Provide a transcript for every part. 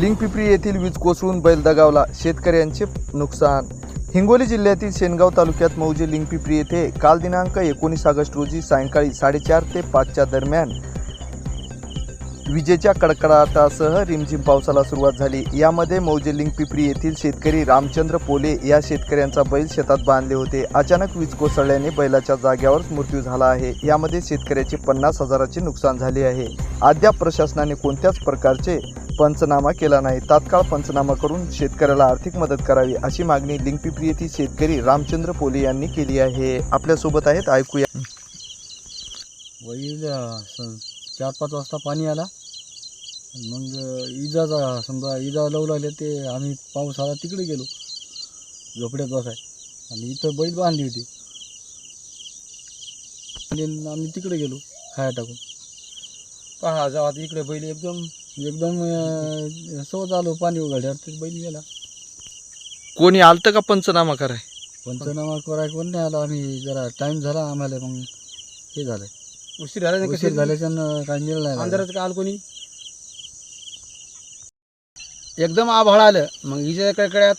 लिंगपिपरी येथील वीज कोसळून बैल दगावला शेतकऱ्यांचे नुकसान. हिंगोली जिल्ह्यातील शेनगाव तालुक्यात मौजे लिंगपिपरी येथे काल दिनांक एकोणीस ऑगस्ट रोजी सायंकाळी साडेचार ते पाचच्या दरम्यान विजेच्या कडकडाटासह रिमझिम पावसाला सुरुवात झाली. यामध्ये मौजे लिंगपिपरी येथील शेतकरी रामचंद्र पोले या शेतकऱ्यांचा बैल शेतात बांधले होते. अचानक वीज कोसळल्याने बैलाच्या जाग्यावरच मृत्यू झाला आहे. यामध्ये शेतकऱ्याचे पन्नास हजाराचे नुकसान झाले आहे. अद्याप प्रशासनाने कोणत्याच प्रकारचे पंचनामा केला नाही. तात्काळ पंचनामा करून शेतकऱ्याला आर्थिक मदत करावी अशी मागणी लिंगपिपरी येथील शेतकरी रामचंद्र पोले यांनी केली आहे. आपल्यासोबत आहेत ऐकूया. वैल चार पाच वाजता पाणी आला. मग इजाचा समजा इजा लावू लागले ते आम्ही पाऊस आला तिकडे गेलो. झोपड्यात बसाय. आणि इथं बैल बांधली होती. आणि आम्ही तिकडे गेलो खाया टाकून. पहा जाऊ आता इकडे बैल एकदम एकदम अं, सहज आलो पाणी उघडल्यावर ते बैल गेला. कोणी आलतं का पंचनामा कराय? पंचनामा करायला कोण नाही आला. आम्ही जरा टाईम झाला आम्हाला मग हे झालं. उशीर झाला नाही उशीर झाल्याच्यानं काही मिळालं नाही अंधाराचं काल कोणी? एकदम आभाळ आलं. मग इजा कडकड्यात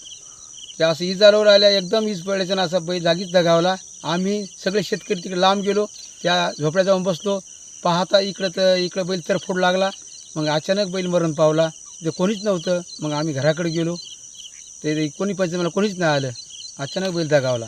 त्या असं इजा लोड आल्या एकदम वीज पडल्याचं ना असं बैल जागीच दगावला. आम्ही सगळे शेतकरी तिकडे लांब गेलो. त्या झोपड्या जाऊन बसलो. पाहता इकडं तर इकडं बैल तरफोड लागला. मग अचानक बैल मरण पावला. ते कोणीच नव्हतं मग आम्ही घराकडे गेलो. ते कोणी पंचनामा कोणीच नाही आलं. अचानक बैल दगावला.